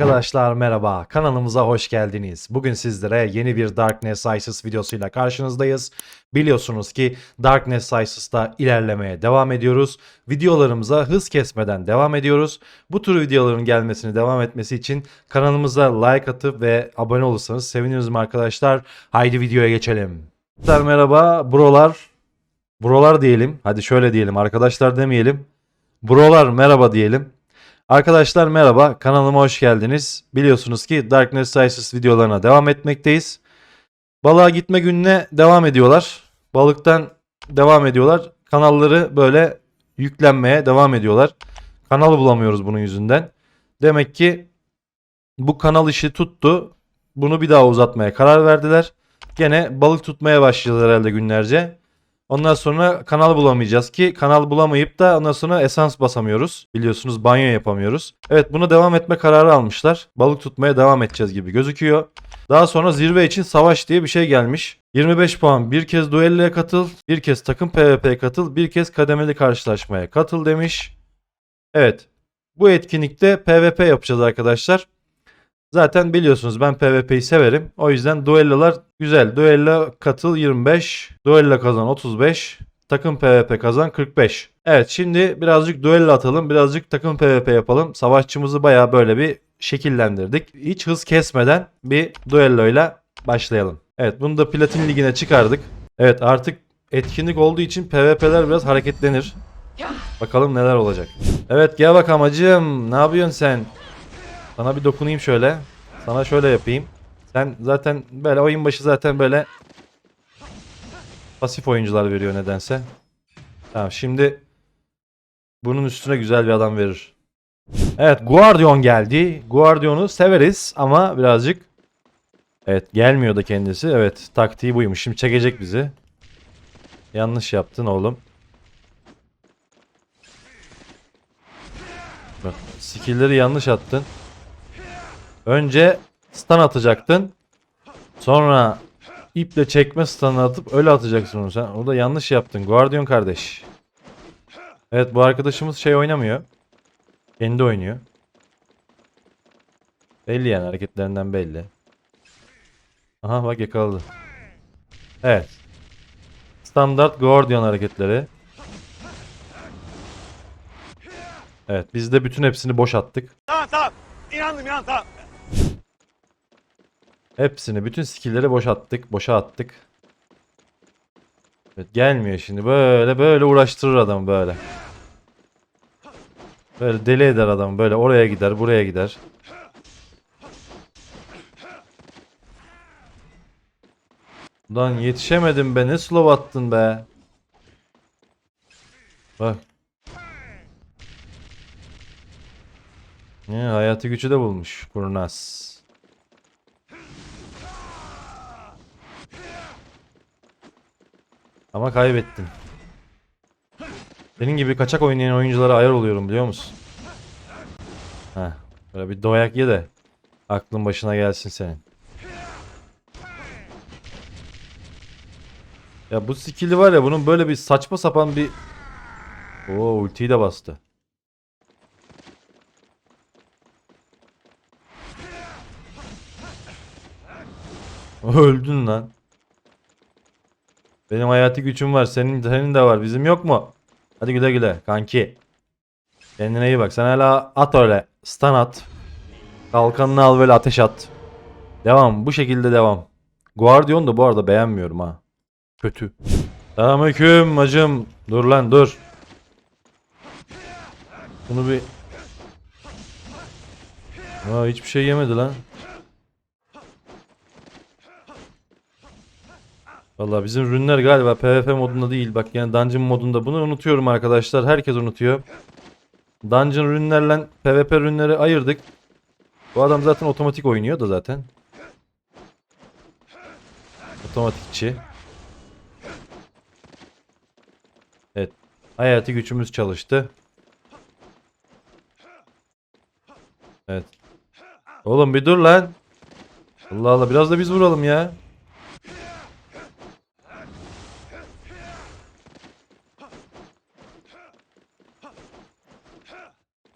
Arkadaşlar merhaba, kanalımıza hoş geldiniz. Bugün sizlere yeni bir Darkness Isis videosuyla karşınızdayız. Biliyorsunuz ki Darkness Isis'ta ilerlemeye devam ediyoruz. Videolarımıza hız kesmeden devam ediyoruz. Bu tür videoların gelmesini devam etmesi için kanalımıza like atıp ve abone olursanız seviniriz arkadaşlar. Haydi videoya geçelim. Arkadaşlar merhaba, brolar. Brolar diyelim. Hadi şöyle diyelim, arkadaşlar demeyelim. Brolar merhaba diyelim. Arkadaşlar merhaba, kanalıma hoş geldiniz. Biliyorsunuz ki Darkness Isis videolarına devam etmekteyiz. Balığa gitme gününe devam ediyorlar. Balıktan devam ediyorlar. Kanalları böyle yüklenmeye devam ediyorlar. Kanalı bulamıyoruz bunun yüzünden. Demek ki bu kanal işi tuttu. Bunu bir daha uzatmaya karar verdiler. Gene balık tutmaya başlayacağız herhalde günlerce. Ondan sonra kanal bulamayacağız ki kanal bulamayıp da ondan sonra esans basamıyoruz. Biliyorsunuz banyo yapamıyoruz. Evet buna devam etme kararı almışlar. Balık tutmaya devam edeceğiz gibi gözüküyor. Daha sonra zirve için savaş diye bir şey gelmiş. 25 puan bir kez duelloya katıl, bir kez takım PvP'ye katıl, bir kez kademeli karşılaşmaya katıl demiş. Evet bu etkinlikte PvP yapacağız arkadaşlar. Zaten biliyorsunuz ben PvP'yi severim. O yüzden duellolar güzel. Duello katıl 25, duello kazan 35, takım PvP kazan 45. Evet şimdi birazcık duello atalım, birazcık takım PvP yapalım. Savaşçımızı bayağı böyle bir şekillendirdik. Hiç hız kesmeden bir duelloyla başlayalım. Evet bunu da platin ligine çıkardık. Evet artık etkinlik olduğu için PvP'ler biraz hareketlenir. Bakalım neler olacak. Evet gel bak amacım. Ne yapıyorsun sen? Sana bir dokunayım şöyle. Sana şöyle yapayım. Sen zaten böyle oyun başı zaten böyle pasif oyuncular veriyor nedense. Tamam şimdi bunun üstüne güzel bir adam verir. Evet Guardian geldi. Guardian'u severiz ama birazcık Evet gelmiyor da kendisi. Evet taktiği buymuş. Şimdi çekecek bizi. Yanlış yaptın oğlum. Bak skill'leri yanlış attın. Önce stun atacaktın. Sonra iple çekme stun'ı atıp öyle atacaksın onu sen. Orada yanlış yaptın. Guardian kardeş. Evet bu arkadaşımız şey oynamıyor. Kendi oynuyor. Belli yani hareketlerinden belli. Aha bak yakaladı. Evet. Standart Guardian hareketleri. Evet biz de bütün hepsini boş attık. Tamam tamam. İnandım inandım. Hepsini, bütün skill'leri boş attık, boşa attık. Evet, gelmiyor şimdi. Böyle böyle uğraştırır adamı böyle. Böyle deli eder adamı. Böyle oraya gider, buraya gider. Lan yetişemedim be. Ne slow attın be. Bak. Ne hayatı gücü de bulmuş kurnaz. Ama kaybettin. Senin gibi kaçak oynayan oyunculara ayar oluyorum biliyor musun? Heh, böyle bir doyak ye de aklın başına gelsin senin. Ya bu skill'i var ya bunun böyle bir saçma sapan bir Oo ultiyi de bastı. Öldün lan. Benim hayati gücüm var. Senin, senin de var. Bizim yok mu? Hadi güle güle kanki. Kendine iyi bak. Sen hala at öyle. Stun at. Kalkanını al böyle ateş at. Devam. Bu şekilde devam. Guardian da bu arada beğenmiyorum ha. Kötü. Selamünaleyküm hacım. Dur lan dur. Bunu bir... Aa hiçbir şey yemedi lan. Valla bizim ürünler galiba PvP modunda değil. Bak yani Dungeon modunda. Bunu unutuyorum arkadaşlar. Herkes unutuyor. Dungeon ürünlerle PvP ürünleri ayırdık. Bu adam zaten otomatik oynuyor da zaten. Otomatikçi. Evet. Hayati gücümüz çalıştı. Evet. Oğlum bir dur lan. Allah Allah biraz da biz vuralım ya.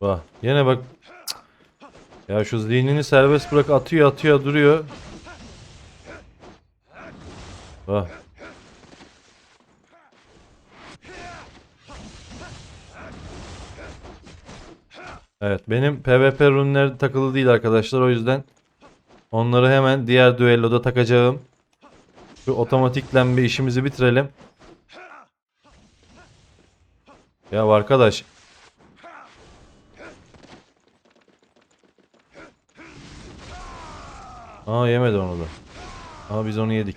Bak yine bak. Ya şu zihnini serbest bırak atıyor atıyor duruyor. Ah. Evet benim PvP runleri takılı değil arkadaşlar o yüzden onları hemen diğer düelloda takacağım. Şu otomatiklen bir işimizi bitirelim. Ya arkadaş Aa yemedi onu da. Ama biz onu yedik.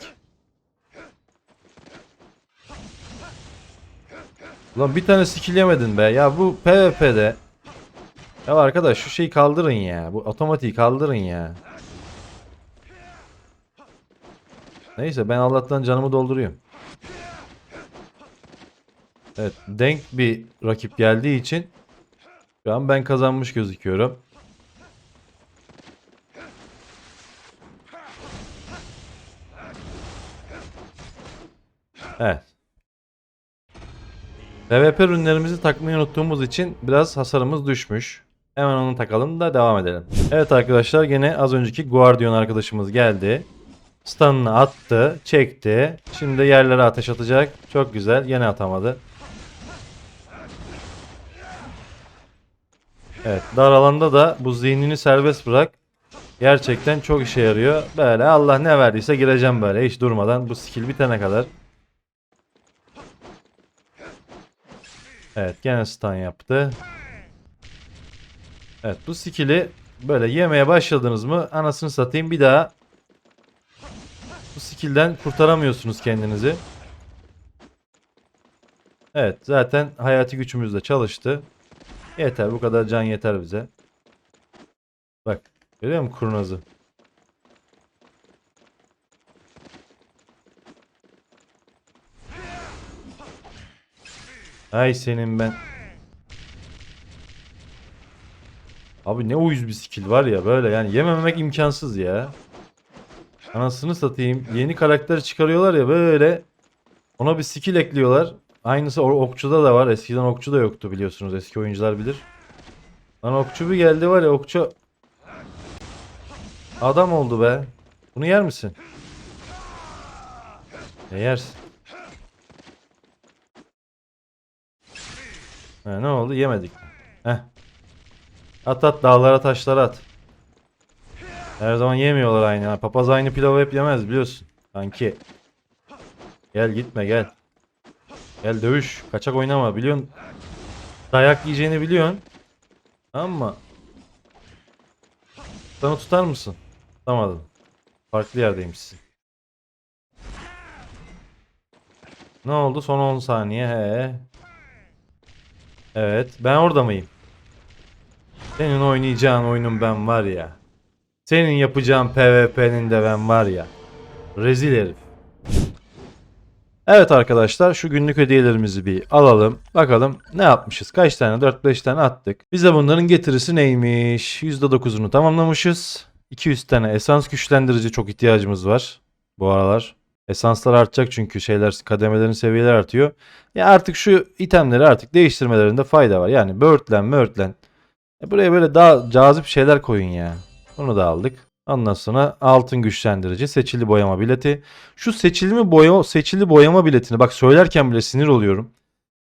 Ulan bir tane skill yemedin be. Ya bu PvP'de. Ya arkadaş şu şeyi kaldırın ya. Bu otomatiği kaldırın ya. Neyse ben Allah'tan canımı dolduruyorum. Evet denk bir rakip geldiği için şu an ben kazanmış gözüküyorum. Evet. PvP ürünlerimizi takmayı unuttuğumuz için biraz hasarımız düşmüş. Hemen onu takalım da devam edelim. Evet arkadaşlar gene az önceki Guardian arkadaşımız geldi. Stun'ını attı, çekti. Şimdi yerlere ateş atacak. Çok güzel. Yine atamadı. Evet, dar alanda da bu zihnini serbest bırak. Gerçekten çok işe yarıyor. Böyle Allah ne verdiyse gireceğim böyle hiç durmadan bu skill bitene kadar. Evet gene stun yaptı. Evet bu skill'i böyle yemeye başladınız mı anasını satayım bir daha bu skill'den kurtaramıyorsunuz kendinizi. Evet zaten hayati gücümüz de çalıştı. Yeter bu kadar can yeter bize. Bak görüyor musun kurnazı? Ay senin ben. Abi ne uyuz bir skill var ya böyle yani yemememek imkansız ya. Anasını satayım. Yeni karakter çıkarıyorlar ya böyle. Ona bir skill ekliyorlar. Aynısı okçuda da var. Eskiden okçu da yoktu biliyorsunuz. Eski oyuncular bilir. Lan okçu bir geldi var ya okçu. Adam oldu be. Bunu yer misin? Ne yersin? Ha, ne oldu? Yemedik. Heh. At at dağlara taşlara at. Her zaman yemiyorlar aynı. Papaz aynı pilavı hep yemez biliyorsun. Kanki. Gel gitme gel. Gel dövüş. Kaçak oynama biliyorsun. Dayak yiyeceğini biliyorsun. Tamam mı? Sana tutar mısın? Tutamadın. Farklı yerdeymişsin. Ne oldu? Son 10 saniye. He. Evet. Ben orada mıyım? Senin oynayacağın oyunun ben var ya. Senin yapacağın PvP'nin de ben var ya. Rezil herif. Evet arkadaşlar şu günlük hediyelerimizi bir alalım. Bakalım ne yapmışız? Kaç tane? 4-5 tane attık. Bize bunların getirisi neymiş? %9'unu tamamlamışız. 200 tane esans güçlendirici çok ihtiyacımız var bu aralar. Esanslar artacak çünkü şeyler kademelerin seviyeleri artıyor. Ya artık şu itemleri artık değiştirmelerinde fayda var. Yani böğürtlen möğürtlen. E buraya böyle daha cazip şeyler koyun ya. Bunu da aldık. Ondan sonra altın güçlendirici, seçili boyama bileti. Şu seçili mi boyama, seçili boyama biletini bak söylerken bile sinir oluyorum.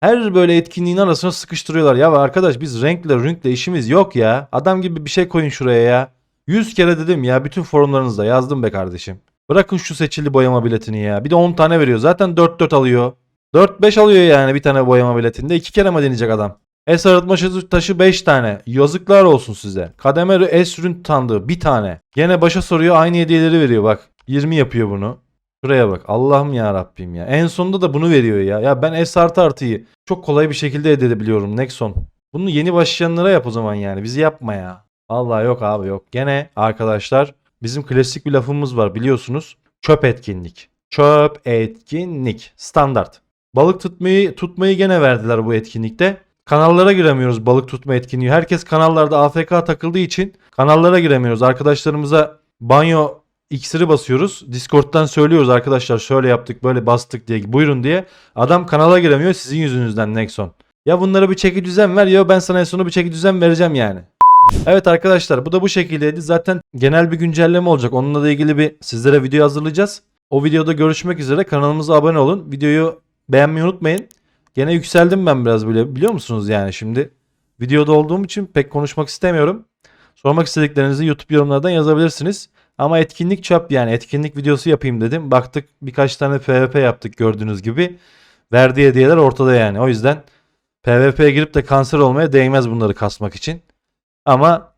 Her böyle etkinliğin arasına sıkıştırıyorlar. Ya arkadaş biz renkle renkle işimiz yok ya. Adam gibi bir şey koyun şuraya ya. 100 kere dedim ya bütün forumlarınızda yazdım be kardeşim. Bırakın şu seçili boyama biletini ya. Bir de 10 tane veriyor. Zaten 4-4 alıyor. 4-5 alıyor yani bir tane boyama biletinde. 2 kere mi deneyecek adam? Es arıtma taşı 5 tane. Yazıklar olsun size. Kademe es ürün tanıdığı bir tane. Gene başa soruyor aynı hediyeleri veriyor bak. 20 yapıyor bunu. Şuraya bak. Allah'ım ya Rabbim ya. En sonunda da bunu veriyor ya. Ya ben S artı artıyı çok kolay bir şekilde elde edebiliyorum Nexon. Bunu yeni başlayanlara yap o zaman yani. Bizi yapma ya. Vallahi yok abi yok. Gene arkadaşlar bizim klasik bir lafımız var biliyorsunuz. Çöp etkinlik. Çöp etkinlik. Standart. Balık tutmayı tutmayı gene verdiler bu etkinlikte. Kanallara giremiyoruz balık tutma etkinliği. Herkes kanallarda AFK takıldığı için kanallara giremiyoruz. Arkadaşlarımıza banyo iksiri basıyoruz. Discord'dan söylüyoruz arkadaşlar şöyle yaptık böyle bastık diye buyurun diye. Adam kanala giremiyor sizin yüzünüzden Nexon. Ya bunlara bir çeki düzen ver ya ben sana en sonu bir çeki düzen vereceğim yani. Evet arkadaşlar bu da bu şekildeydi. Zaten genel bir güncelleme olacak. Onunla da ilgili bir sizlere video hazırlayacağız. O videoda görüşmek üzere. Kanalımıza abone olun. Videoyu beğenmeyi unutmayın. Gene yükseldim ben biraz bile biliyor musunuz yani şimdi. Videoda olduğum için pek konuşmak istemiyorum. Sormak istediklerinizi YouTube yorumlardan yazabilirsiniz. Ama etkinlik çöp yani etkinlik videosu yapayım dedim. Baktık birkaç tane PvP yaptık gördüğünüz gibi. Verdiği hediyeler ortada yani. O yüzden PvP'ye girip de kanser olmaya değmez bunları kasmak için. Ama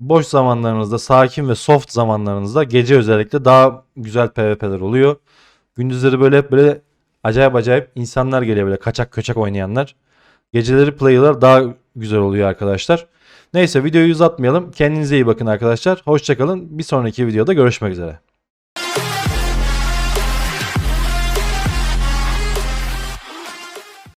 boş zamanlarınızda, sakin ve soft zamanlarınızda gece özellikle daha güzel PvP'ler oluyor. Gündüzleri böyle hep böyle acayip acayip insanlar geliyor böyle kaçak köçek oynayanlar. Geceleri player'lar daha güzel oluyor arkadaşlar. Neyse videoyu uzatmayalım. Kendinize iyi bakın arkadaşlar. Hoşçakalın. Bir sonraki videoda görüşmek üzere.